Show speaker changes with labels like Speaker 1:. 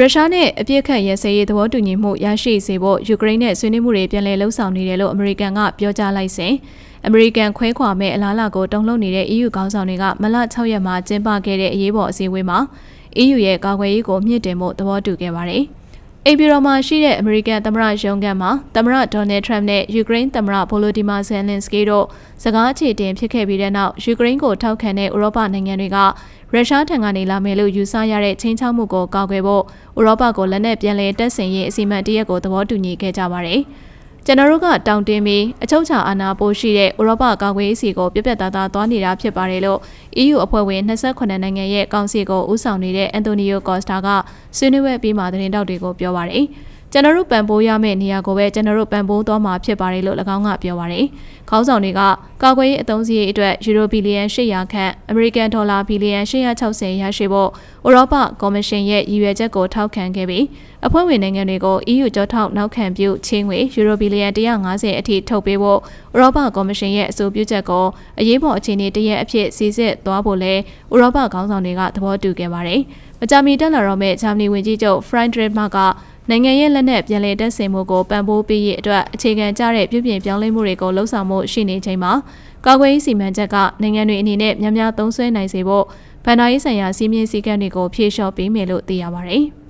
Speaker 1: ရုရှားနဲ့အပြစ်ခတ်ရစရေးသဘောတူညီမှုရရှိစေဖို့ယူကရိန်းနဲ့ဆွေးနွေးမှုတွေပြန်လည်လှုပ်ဆောင်နေတယ်လို့အမေရိကန်ကပြောကြားလိုက်စဉ်အမေရိကန်ခွဲခွာမဲ့အလားအလာကိုတုံ့လှုပ်နေတဲ့ EU ခေါင်းဆောင်တွေကမလ6ရက်မှာကျင်းပခဲ့တဲ့အရေးပေါ်အစည်းအဝေးမှာ EU ရဲ့ကာကွယ်ရေးကိုမြင့်တင်မှုသဘောတူခဲ့ပါတယ်။ အိမ်ပြည်တော်မှာရှိတဲ့အမေရိကန်သမ္မတရုံးခန်းမှာသမ္မတဒေါ်နယ်ထရမ့်နဲ့ယူကရိန်းသမ္မတဗိုလိုဒီမာဇယ်လင်စကီတို့စကားအခြေတင်ဖြစ်ခဲ့ပြီးတဲ့နောက်ယူကရိန်းကိုထောက်ခံတဲ့ဥရောပနိုင်ငံတွေကရုရှားထံကနေလာမယ်လို့ယူဆရတဲ့ချင်းချောက်မှုကိုကာကွယ်ဖို့ဥရောပကိုလက်နက်ပြန်လည်တပ်ဆင်ရေးအစီအမံတရက်ကိုသဘောတူညီခဲ့ကြပါတယ်။ ကျွန်တော်တို့ကတောင်းတင်းပြီးအချုပ်ချာအာဏာပိုးရှိတဲ့ဥရောပကာကွယ်ရေးစီကိုပြပြသားသားသွားနေတာဖြစ်ပါတယ်လို့ EU အဖွဲ့ဝင်28နိုင်ငံရဲ့ကောင်စီကိုဦးဆောင်နေတဲ့အန်တိုနီယိုကော့စတာကဆွေးနွေးပွဲပြီးမှသတင်းတောက်တွေကိုပြောပါတယ်။ ကျွန်တော်တို့ပံပိုးရမယ့်နေရာကိုပဲကျွန်တော်တို့ပံပိုးသွားမှာဖြစ်ပါတယ်လို့၎င်းကပြောပါတယ်။ခေါင်းဆောင်တွေကကာကွယ်ရေးအသုံးစရိတ်အတွက်ယူရိုဘီလီယံ800ခန့်အမေရိကန်ဒေါ်လာဘီလီယံ860ရရှိဖို့ဥရောပကော်မရှင်ရဲ့ရည်ရွယ်ချက်ကိုထောက်ခံခဲ့ပြီးအဖွဲ့ဝင်နိုင်ငံတွေကို EU ကြောထောက်နောက်ခံပြုချင်းငွေယူရိုဘီလီယံ150အထိထုတ်ပေးဖို့ဥရောပကော်မရှင်ရဲ့အဆိုပြုချက်ကိုအရေးပေါ်အခြေအနေတရက်အဖြစ်စီစစ်သွားဖို့လဲဥရောပခေါင်းဆောင်တွေကသဘောတူခဲ့ပါတယ်။မကြာမီတက်လာတော့မဲ့ဂျာမနီဝန်ကြီးချုပ်ဖရန့်ဒရစ်မာက နိုင်ငံရဲ့လက်နက်ပြန်လည်တပ်ဆင်မှုကိုပံ့ပိုးပေးရေးအတွက်အခြေခံကျတဲ့ပြုပြင်ပြောင်းလဲမှုတွေကိုလှုံ့ဆော်မှုရှိနေချိန်မှာကာကွယ်ရေးစီမံချက်ကနိုင်ငံတွေအနေနဲ့များများသုံးစွဲနိုင်စေဖို့ဗန်နာရေးဆိုင်ရာစီးမြင့်စည်းကမ်းတွေကိုဖြေလျှော့ပေးမယ်လို့သိရပါတယ်။